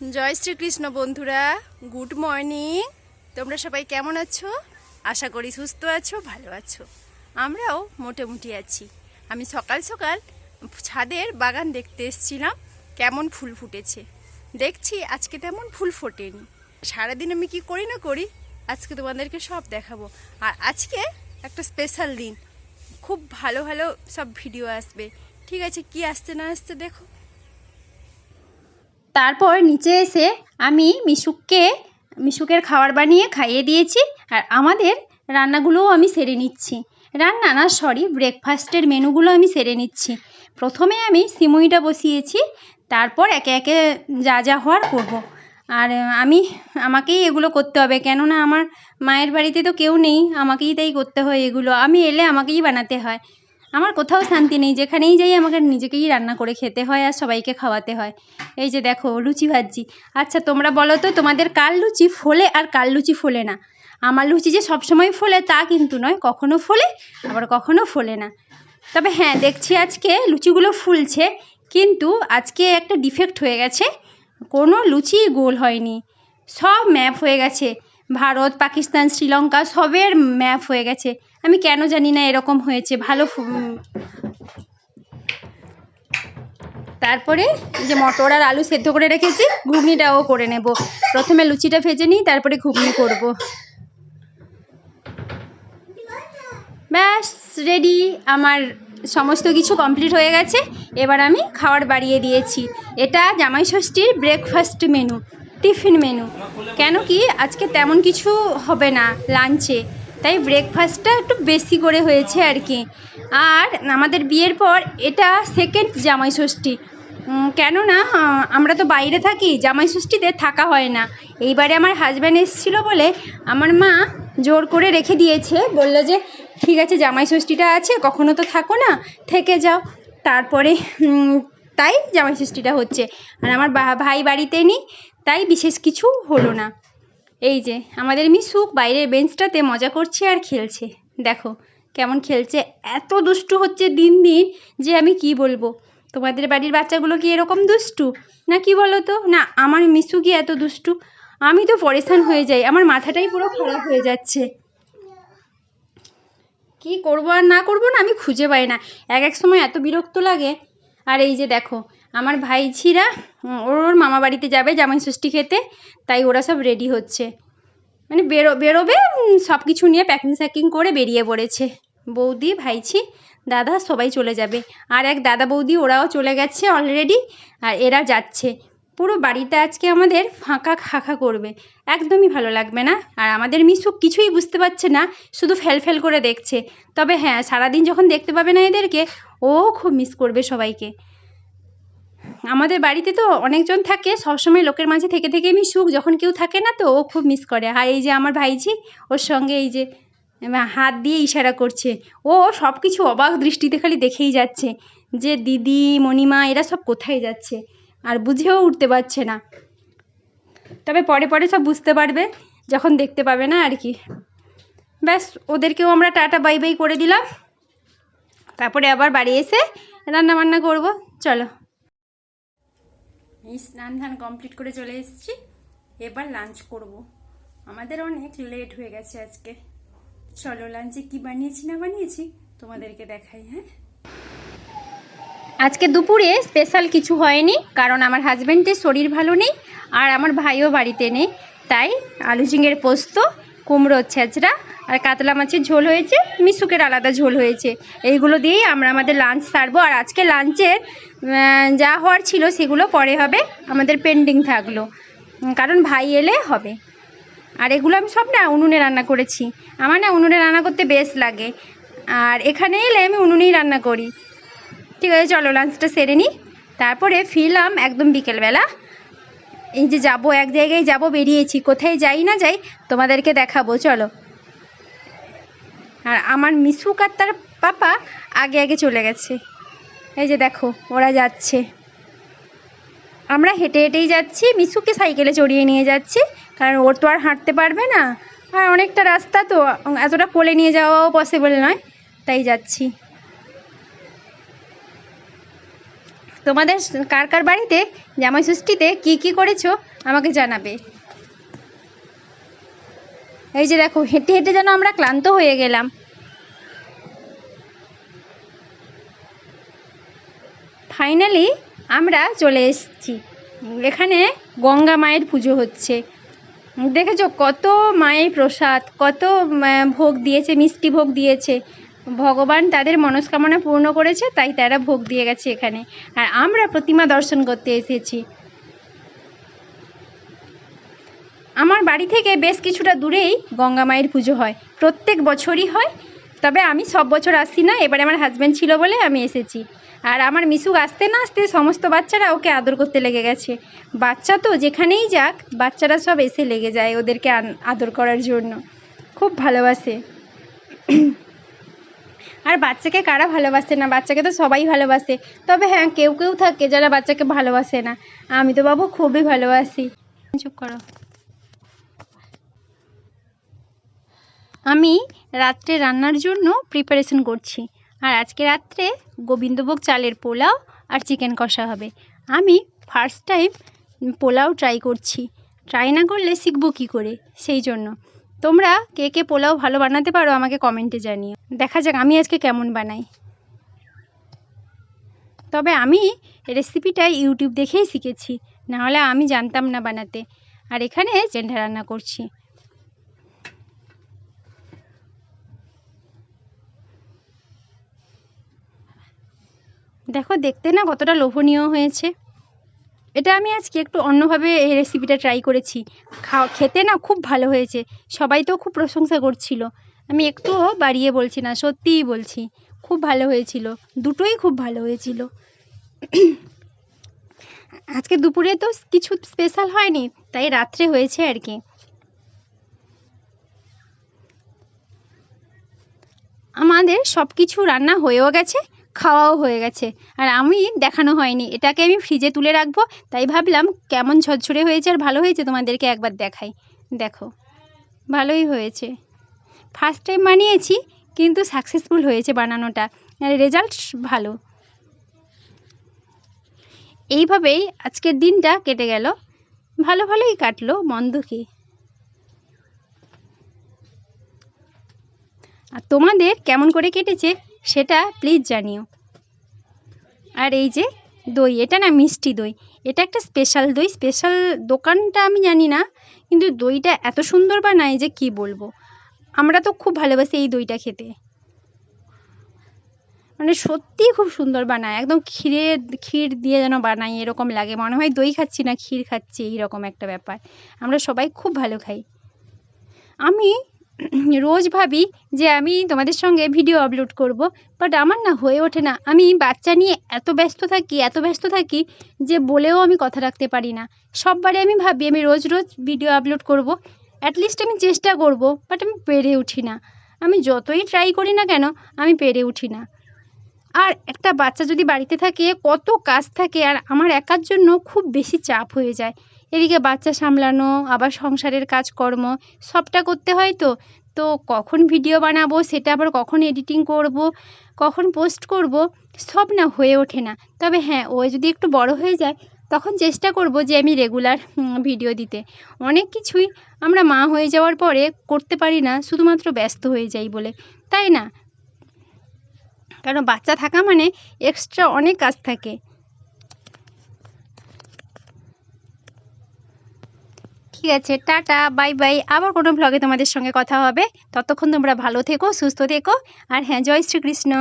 জয় শ্রীকৃষ্ণ বন্ধুরা, good morning. তোমরা সবাই কেমন আছো? আশা করি সুস্থ আছো, ভালো আছো। আমরাও মোটামুটি আছি। আমি সকাল সকাল ছাদের বাগান দেখতে এসেছিলাম। কেমন ফুল ফুটেছে। দেখছি আজকে তেমন ফুল ফোটেনি। সারাদিন আমি কি করি না করি, আজকে তোমাদেরকে সব দেখাবো। আর আজকে একটা স্পেশাল দিন। খুব ভালো ভালো সব ভিডিও আসবে। ঠিক আছে, কি আসতে না আসতে দেখো। তারপর নিচে এসে আমি মিশুককে, মিশুকের খাবার বানিয়ে খাইয়ে দিয়েছি। আর আমাদের রান্নাগুলোও আমি সেরে নিচ্ছি। রান্না, না সরি ব্রেকফাস্টের মেনুগুলো আমি সেরে নিচ্ছি। প্রথমে আমি সিমুইটা বসিয়েছি, তারপর একে একে যা যা হওয়ার করব। আর আমি, আমাকেই এগুলো করতে হবে, কেননা আমার মায়ের বাড়িতে তো কেউ নেই, আমাকেই তাই করতে হয় এগুলো। আমি এলে আমাকেই বানাতে হয়। আমার কোথাও শান্তি নেই, যেখানেই যাই আমাকে নিজেকেই রান্না করে খেতে হয় আর সবাইকে খাওয়াতে হয়। এই যে দেখো, লুচি ভাজছি। আচ্ছা তোমরা বলো তো, তোমাদের কার লুচি ফোলে আর কার লুচি ফোলে না? আমার লুচি যে সবসময় ফোলে তা কিন্তু নয়, কখনো ফোলে, আবার কখনো ফোলে না। তবে হ্যাঁ দেখছি আজকে লুচিগুলো ফুলছে, কিন্তু আজকে একটা ডিফেক্ট হয়ে গেছে। কোনো লুচি গোল হয়নি। সব ম্যাপ হয়ে গেছে। ভারত, পাকিস্তান, শ্রীলঙ্কা, সবের ম্যাপ হয়ে গেছে। আমি কেন জানি না এরকম হয়েছে। ভালো তারপরে যে মটর আর আলু সেদ্ধ করে রেখেছি, ঘুগনিটাও করে নেব। প্রথমে লুচিটা ভেজে নিই, তারপরে ঘুগনি করব ব্যাস রেডি আমার সমস্ত কিছু কমপ্লিট হয়ে গেছে। এবার আমি খাবার বাড়িয়ে দিয়েছি। এটা জামাই ষষ্ঠীর ব্রেকফাস্ট মেনু টিফিন মেনু কেন কি আজকে তেমন কিছু হবে না লাঞ্চে তাই ব্রেকফাস্টটা একটু বেশি করে হয়েছে আর কি। আর আমাদের বিয়ের পর এটা সেকেন্ড জামাই ষষ্ঠী। কেননা আমরা তো বাইরে থাকি, জামাই ষষ্ঠীতে থাকা হয় না। এইবারে আমার হাজব্যান্ড এসেছিল বলে আমার মা জোর করে রেখে দিয়েছে। বলল যে ঠিক আছে, জামাই ষষ্ঠীটা আছে, কখনো তো থাকো না, থেকে যাও। তারপরে তাই জামাই ষষ্ঠীটা হচ্ছে। আর আমার ভাই বাড়িতে নেই, তাই বিশেষ কিছু হলো না। এই যে, আমাদের মিশুক বাইরের বেঞ্চটাতে মজা করছে আর খেলছে। দেখো, কেমন খেলছে। এত দুষ্টু হচ্ছে দিন দিন যে আমি কি বলব? তোমাদের বাড়ির বাচ্চাগুলো কি এরকম দুষ্টু? না কি বলো তো না, আমার মিশু কি এত দুষ্টু? আমি তো পরেশান হয়ে যাই, আমার মাথাটাই পুরো খারাপ হয়ে যাচ্ছে। কি করব আর না করব না আমি খুঁজে পাই না। এক এক সময় এত বিরক্ত লাগে। আর এই যে দেখো, আমার ভাইঝিরা ওর ওর মামা বাড়িতে যাবে জামাই ষষ্ঠী খেতে, তাই ওরা সব রেডি হচ্ছে। মানে বেরো, বেরোবে সব কিছু নিয়ে প্যাকিং স্যাকিং করে বেরিয়ে পড়েছে। বৌদি, ভাইঝি, দাদা সবাই চলে যাবে। আর এক দাদা বৌদি, ওরাও চলে গেছে অলরেডি আর এরা যাচ্ছে। পুরো বাড়িতে আজকে আমাদের ফাঁকা খাঁকা করবে। একদমই ভালো লাগবে না। আর আমাদের মিশুক কিছুই বুঝতে পারছে না, শুধু ফেল ফেল করে দেখছে। তবে হ্যাঁ সারাদিন যখন দেখতে পাবে না এদেরকে, ও খুব মিস করবে সবাইকে। আমাদের বাড়িতে তো অনেকজন থাকে, সবসময় লোকের মাঝে থেকে থেকে মিশুক যখন কেউ থাকে না তো ও খুব মিস করে। আর এই যে আমার ভাইঝি, ওর সঙ্গে এই যে হাত দিয়ে ইশারা করছে। ও সব কিছু অবাক দৃষ্টিতে খালি দেখেই যাচ্ছে যে দিদি, মণিমা, এরা সব কোথায় যাচ্ছে? আর বুঝেও উঠতে পারছে না। তবে পরে পরে সব বুঝতে পারবে, যখন দেখতে পাবে না আর কি। ব্যাস, ওদেরকেও আমরা টাটা, বাই বাই করে দিলাম। তারপরে আবার বাড়ি এসে রান্না বান্না করব। চলো। এই স্নান ধান কমপ্লিট করে চলে এসেছি। এবার লাঞ্চ করব। আমাদের অনেক লেট হয়ে গেছে আজকে। চলো লাঞ্চে কি বানিয়েছি না বানিয়েছি তোমাদেরকে দেখাই হ্যাঁ? আজকে দুপুরে স্পেশাল কিছু হয়নি, কারণ আমার হাজব্যান্ডের শরীর ভালো নেই আর আমার ভাইও বাড়িতে নেই। তাই আলু ঝিঙের পোস্ত কুমড়োর ছেঁচড়া আর কাতলা মাছের ঝোল হয়েছে, মিশুকের আলাদা ঝোল হয়েছে। এইগুলো দিয়েই আমরা আমাদের লাঞ্চ সারবো। আর আজকে লাঞ্চের যা হওয়ার ছিল সেগুলো পরে হবে, আমাদের পেন্ডিং থাকল। কারণ ভাই এলে হবে। আর এগুলো আমি সব না উনুনে রান্না করেছি। আমার না উনুনে রান্না করতে বেশ লাগে। আর এখানে এলে আমি উনুনেই রান্না করি। ঠিক আছে, চলো লাঞ্চটা সেরে নিই তারপরে ফিরলাম একদম বিকেলবেলা। এই যে যাব, এক জায়গায় যাব, বেরিয়েছি। কোথায় যাই না যাই তোমাদেরকে দেখাবো, চলো। আর আমার মিশুক আর তার পাপা আগে আগে চলে গেছে। এই যে দেখো, ওরা যাচ্ছে। আমরা হেঁটে হেঁটেই যাচ্ছি মিশুকে সাইকেলে চড়িয়ে নিয়ে যাচ্ছি। কারণ ওর তো আর হাঁটতে পারবে না। আর অনেকটা রাস্তা তো, এতটা কোলে নিয়ে যাওয়াও পসিবল নয়। তাই যাচ্ছি। তোমাদের কার কার বাড়িতে জামাই ষষ্ঠীতে কী কী করেছ আমাকে জানাবে। এই যে দেখো, হেঁটে হেঁটে যেন আমরা ক্লান্ত হয়ে গেলাম। ফাইনালি আমরা চলে এসেছি। এখানে গঙ্গা মায়ের পুজো হচ্ছে। দেখেছ কত মায়ের প্রসাদ, কত ভোগ দিয়েছে, মিষ্টি ভোগ দিয়েছে। ভগবান তাদের মনস্কামনা পূর্ণ করেছে, তাই তারা ভোগ দিয়ে গেছে এখানে। আর আমরা প্রতিমা দর্শন করতে এসেছি। আমার বাড়ি থেকে বেশ কিছুটা দূরেই গঙ্গা মায়ের পুজো হয়। প্রত্যেক বছরই হয়, তবে আমি সব বছর আসি না, এবারে আমার হাজব্যান্ড ছিল বলে আমি এসেছি। আর আমার মিশুক আসতে না আসতে সমস্ত বাচ্চারা ওকে আদর করতে লেগে গেছে। বাচ্চা তো যেখানেই যাক, বাচ্চারা সব এসে লেগে যায় ওদেরকে আদর করার জন্য। খুব ভালোবাসে। আর বাচ্চাকে কারা ভালোবাসে না? বাচ্চাকে তো সবাই ভালোবাসে। তবে হ্যাঁ কেউ কেউ থাকে যারা বাচ্চাকে ভালোবাসে না। আমি তো বাবু খুবই ভালোবাসি। চুপ করো। আমি রাত্রে রান্নার জন্য প্রিপারেশন করছি। আর আজকে রাত্রে গোবিন্দভোগ চালের পোলাও আর চিকেন কষা হবে। আমি ফার্স্ট টাইম পোলাও ট্রাই করছি। ট্রাই না করলে শিখব কী করে? সেই জন্য। তোমরা কে কে পোলাও ভালো বানাতে পারো আমাকে কমেন্টে জানিও। দেখা যাক আমি আজকে কেমন বানাই। তবে আমি রেসিপিটা ইউটিউব দেখেই শিখেছি, নাহলে আমি জানতাম না বানাতে। আর এখানে চেন্ডা রান্না করছি। দেখো দেখতে না কতটা লোভনীয় হয়েছে। এটা আমি আজকে একটু অন্যভাবে এই রেসিপিটা ট্রাই করেছি। খাওয়া খেতে না খুব ভালো হয়েছে। সবাই তো খুব প্রশংসা করছিল। আমি একটুও বাড়িয়ে বলছি না, সত্যিই বলছি, খুব ভালো হয়েছিল। দুটোই খুব ভালো হয়েছিল। আজকে দুপুরে তো কিছু স্পেশাল হয়নি, তাই রাত্রে হয়েছে আর কি। আমাদের সব কিছু রান্না হয়েও গেছে। খাওয়াও হয়ে গেছে। আর আমি দেখানো হয়নি। এটাকে আমি ফ্রিজে তুলে রাখব। তাই ভাবলাম কেমন ঝরঝরে হয়েছে আর ভালো হয়েছে তোমাদেরকে একবার দেখাই। দেখো, ভালোই হয়েছে। ফার্স্ট টাইম বানিয়েছি, কিন্তু সাকসেসফুল হয়েছে বানানোটা। আর রেজাল্ট ভালো। এইভাবেই আজকের দিনটা কেটে গেল। ভালো ভালোই কাটলো, মন্দ কি। আর তোমাদের কেমন করে কেটেছে? সেটা প্লিজ জানিও। আর এই যে দই, এটা না মিষ্টি দই। এটা একটা স্পেশাল দই। স্পেশাল দোকানটা আমি জানি না, কিন্তু দইটা এত সুন্দর বানায় যে কি বলব? আমরা তো খুব ভালোবাসি এই দইটা খেতে। মানে সত্যিই খুব সুন্দর বানায়। একদম ক্ষীরে, ক্ষীর দিয়ে যেন বানাই এরকম লাগে। মনে হয় দই খাচ্ছি না, ক্ষীর খাচ্ছি, এইরকম একটা ব্যাপার। আমরা সবাই খুব ভালো খাই। আমি রোজ ভাবি যে আমি তোমাদের সঙ্গে ভিডিও আপলোড করব বাট আমার না হয়ে ওঠে না। আমি বাচ্চা নিয়ে এত ব্যস্ত থাকি, এত ব্যস্ত থাকি যে বলেও আমি কথা রাখতে পারি না। সববারে আমি ভাবি আমি রোজ রোজ ভিডিও আপলোড করব। অ্যাটলিস্ট আমি চেষ্টা করব বাট আমি পেরে উঠি না। আমি যতই ট্রাই করি না কেন, আমি পেরে উঠি না। আর একটা বাচ্চা যদি বাড়িতে থাকে, কত কাজ থাকে, আর আমার একার জন্য খুব বেশি চাপ হয়ে যায়। এদিকে বাচ্চা সামলানো, আবার সংসারের কাজকর্ম, সবটা করতে হয় তো? তো কখন ভিডিও বানাবো, সেটা আবার কখন এডিটিং করব, কখন পোস্ট করব, সব না হয়ে ওঠে না। তবে হ্যাঁ ও যদি একটু বড় হয়ে যায়, তখন চেষ্টা করব যে আমি রেগুলার ভিডিও দিতে। অনেক কিছুই আমরা মা হয়ে যাওয়ার পরে করতে পারি না, শুধুমাত্র ব্যস্ত হয়ে যাই বলে। তাই না? কারণ বাচ্চা থাকা মানে এক্সট্রা অনেক কাজ থাকে। ঠিক আছে? Tata, bye bye. আবার কোনো ব্লগে তোমাদের সঙ্গে কথা হবে। ততক্ষণ তোমরা ভালো থেকো, সুস্থ থেকো। আর হ্যাঁ জয় শ্রীকৃষ্ণ।